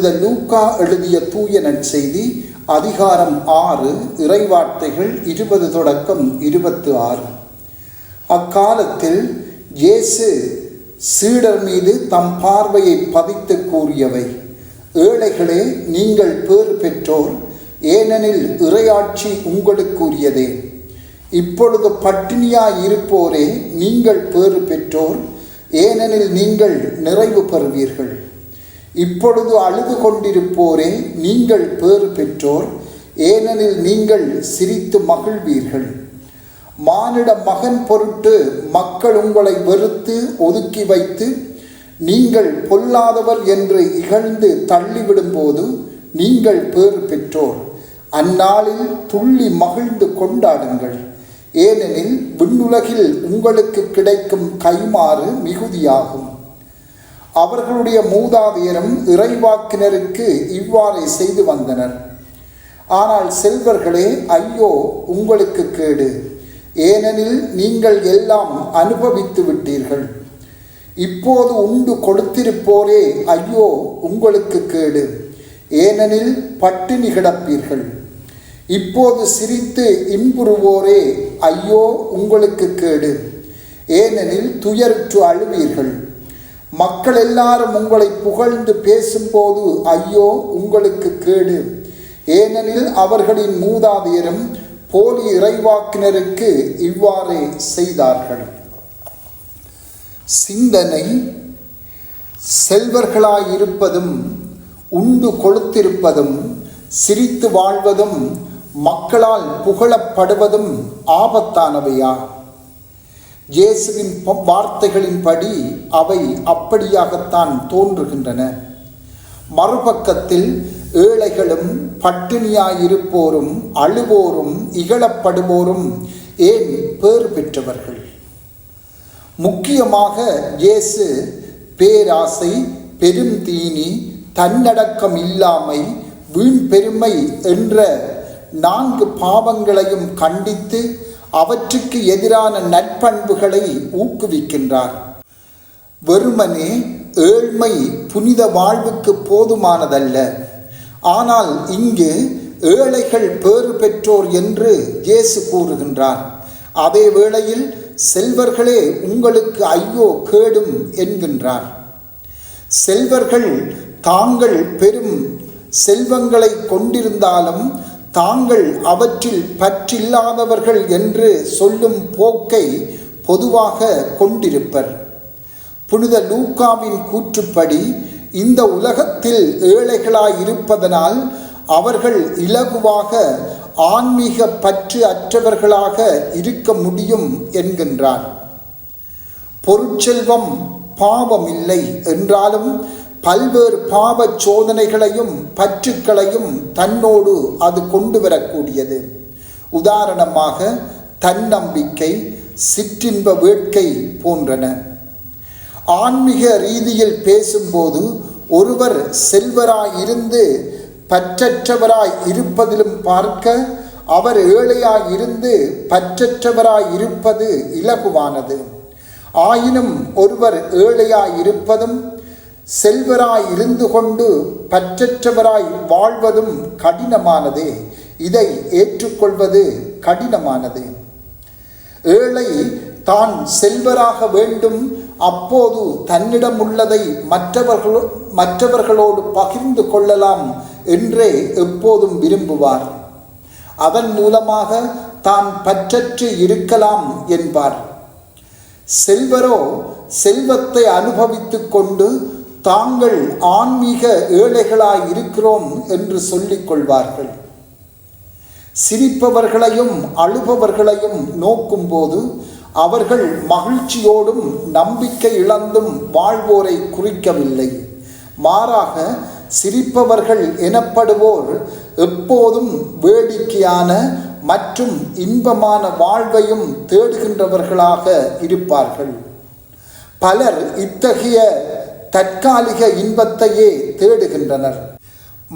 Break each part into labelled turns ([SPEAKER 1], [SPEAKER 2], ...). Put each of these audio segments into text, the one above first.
[SPEAKER 1] புனித லூக்கா எழுதிய தூய நற்செய்தி அதிகாரம் ஆறு இறைவார்த்தைகள் இருபது தொடக்கம் இருபத்து ஆறு. அக்காலத்தில் இயேசு சீடர் மீது தம் பார்வையை பதித்து கூறியவை ஏழைகளே நீங்கள் பேர் பெற்றோர் ஏனெனில் இறையாட்சி உங்களுக்குரியதே இப்பொழுது பட்டினியாய் இருப்போரே நீங்கள் பேறு பெற்றோர் ஏனெனில் நீங்கள் நிறைவு பெறுவீர்கள். இப்பொழுது அழுது கொண்டிருப்போரே நீங்கள் பேறு பெற்றோர் ஏனெனில் நீங்கள் சிரித்து மகிழ்வீர்கள். மானிட மகன் பொருட்டு மக்கள் உங்களை வெறுத்து ஒதுக்கி வைத்து நீங்கள் பொல்லாதவர் என்று இகழ்ந்து தள்ளிவிடும்போது நீங்கள் பேறு பெற்றோர். அந்நாளில் துள்ளி மகிழ்ந்து கொண்டாடுங்கள். ஏனெனில் விண்ணுலகில் உங்களுக்கு கிடைக்கும் கைமாறு மிகுதியாகும். அவர்களுடைய மூதாதையரும் இறைவாக்கினருக்கு இவ்வாறே செய்து வந்தனர். ஆனால் செல்வர்களே ஐயோ உங்களுக்கு கேடு. ஏனெனில் நீங்கள் எல்லாம் அனுபவித்து விட்டீர்கள். இப்போது உண்டு கொடுத்திருப்போரே ஐயோ உங்களுக்கு கேடு. ஏனெனில் பட்டினி கிடப்பீர்கள். இப்போது சிரித்து இன்புறுவோரே ஐயோ உங்களுக்கு கேடு. ஏனெனில் துயருற்று அழுவீர்கள். மக்கள் எல்லாரும் உங்களை புகழ்ந்து பேசும்போது ஐயோ உங்களுக்கு கேடு. ஏனெனில் அவர்களின் மூதாதையரும் போலி இறைவாக்கினருக்கு இவ்வாறே செய்தார்கள். சிந்தனை செல்வர்களாயிருப்பதும் உண்டு கொளுத்திருப்பதும் சிரித்து வாழ்வதும் மக்களால் புகழப்படுவதும் ஆபத்தானவையா? இயேசுவின் வார்த்தைகளின்படி அவை அப்படியாகத்தான் தோன்றுகின்றன. மறுபக்கத்தில் ஏழைகளும் பட்டினியாயிருப்போரும் அழுவோரும் இகழப்படுவோரும் ஏன் பேர் பெற்றவர்கள்? முக்கியமாக இயேசு பேராசை பெருந்தீனி தன்னடக்கம் இல்லாமை வீண் பெருமை என்ற நான்கு பாவங்களையும் கண்டித்து அவற்றுக்கு எதிரான நற்பண்புகளை ஊக்குவிக்கின்றார். வெறுமனே ஏழ்மை புனித வாழ்வுக்கு போதுமானதல்ல. ஆனால் இங்கு ஏழைகள் பேறு பெற்றோர் என்று இயேசு கூறுகின்றார். அதே வேளையில் செல்வர்களே உங்களுக்கு ஐயோ கேடும் என்கின்றார். செல்வர்கள் தாங்கள் பெரும் செல்வங்களை கொண்டிருந்தாலும் தாங்கள் அவற்றில் பற்றில்லாதவர்கள் என்று சொல்லும் போக்கை பொதுவாக கொண்டிருப்பர். புனித லூக்காவின் கூற்றுப்படி இந்த உலகத்தில் ஏழைகளாய் இருப்பதனால் அவர்கள் இலகுவாக ஆன்மீக பற்று அற்றவர்களாக இருக்க முடியும் என்கின்றார். பொருட்செல்வம் பாவமில்லை என்றாலும் பல்வேறு பாவ சோதனைகளையும் பற்றுக்களையும் தன்னோடு அது கொண்டு வரக்கூடியது உதாரணமாக தன்னம்பிக்கை சிற்றின்ப வேட்கை போன்றன. ஆன்மீக ரீதியில் பேசும்போது ஒருவர் செல்வராய் இருந்து பற்றற்றவராய் இருப்பதிலும் பார்க்க அவர் ஏழையாய் இருந்து பற்றற்றவராய் இருப்பது இலகுவானது. ஆயினும் ஒருவர் ஏழையாய் இருப்பதும் செல்வராய் இருந்து கொண்டு பற்றற்றவராய் வாழ்வதும் கடினமானதே. இதை ஏற்றுக்கொள்வது கடினமானது. ஏழை தான் செல்வராக வேண்டும். அப்போது தன்னிடம் உள்ளதை மற்றவர்களோ மற்றவர்களோடு பகிர்ந்து கொள்ளலாம் என்றே எப்போதும் விரும்புவார். அதன் மூலமாக தான் பற்றற்று இருக்கலாம் என்பார். செல்வரோ செல்வத்தை அனுபவித்துக் கொண்டு தாங்கள் ஆன்மீக ஏழைகளாய் இருக்கிறோம் என்று சொல்லிக் கொள்வார்கள். சிரிப்பவர்களையும் அழுபவர்களையும் நோக்கும்போது அவர்கள் மகிழ்ச்சியோடும் நம்பிக்கை இழந்தும் வாழ்வோரை குறிக்கவில்லை. மாறாக சிரிப்பவர்கள் எனப்படுவோர் எப்போதும் வேடிக்கையான மற்றும் இன்பமான வாழ்வையும் தேடுகின்றவர்களாக இருப்பார்கள். பலர் இத்தகைய தற்காலிக இன்பத்தையே தேடுகின்றனர்.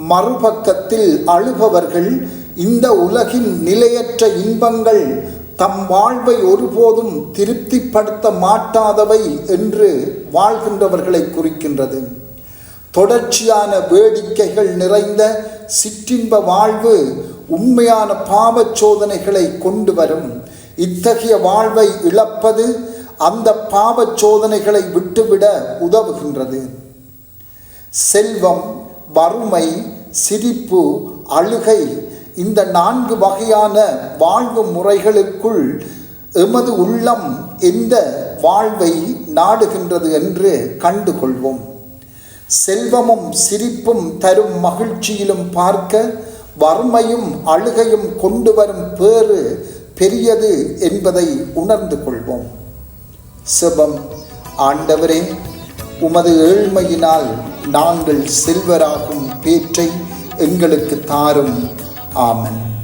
[SPEAKER 1] மறுபக்கத்தில் அழுபவர்கள் இந்த உலகின் நிலையற்ற இன்பங்கள் தம் வாழ்வை ஒருபோதும் திருப்திப்படுத்த மாட்டாதவை என்று வாழ்கின்றவர்களை குறிக்கின்றது. தொடர்ச்சியான வேடிக்கைகள் நிறைந்த சிற்றின்ப வாழ்வு உண்மையான பாவச் சோதனைகளை கொண்டு வரும். இத்தகைய வாழ்வை இழப்பது அந்த பாவச் சோதனைகளை விட்டுவிட உதவுகின்றது. செல்வம் வறுமை சிரிப்பு அழுகை இந்த நான்கு வகையான வாழ்வு முறைகளுக்குள் எமது உள்ளம் எந்த வாழ்வை நாடுகின்றது என்று கண்டுகொள்வோம். செல்வமும் சிரிப்பும் தரும் மகிழ்ச்சியிலும் பார்க்க வறுமையும் அழுகையும் கொண்டு வரும் பேறு பெரியது என்பதை உணர்ந்து கொள்வோம். செபம். ஆண்டவரே உமது ஏழ்மையினால் நாங்கள் செல்வராகும் பேற்றை எங்களுக்கு தாரும். ஆமன்.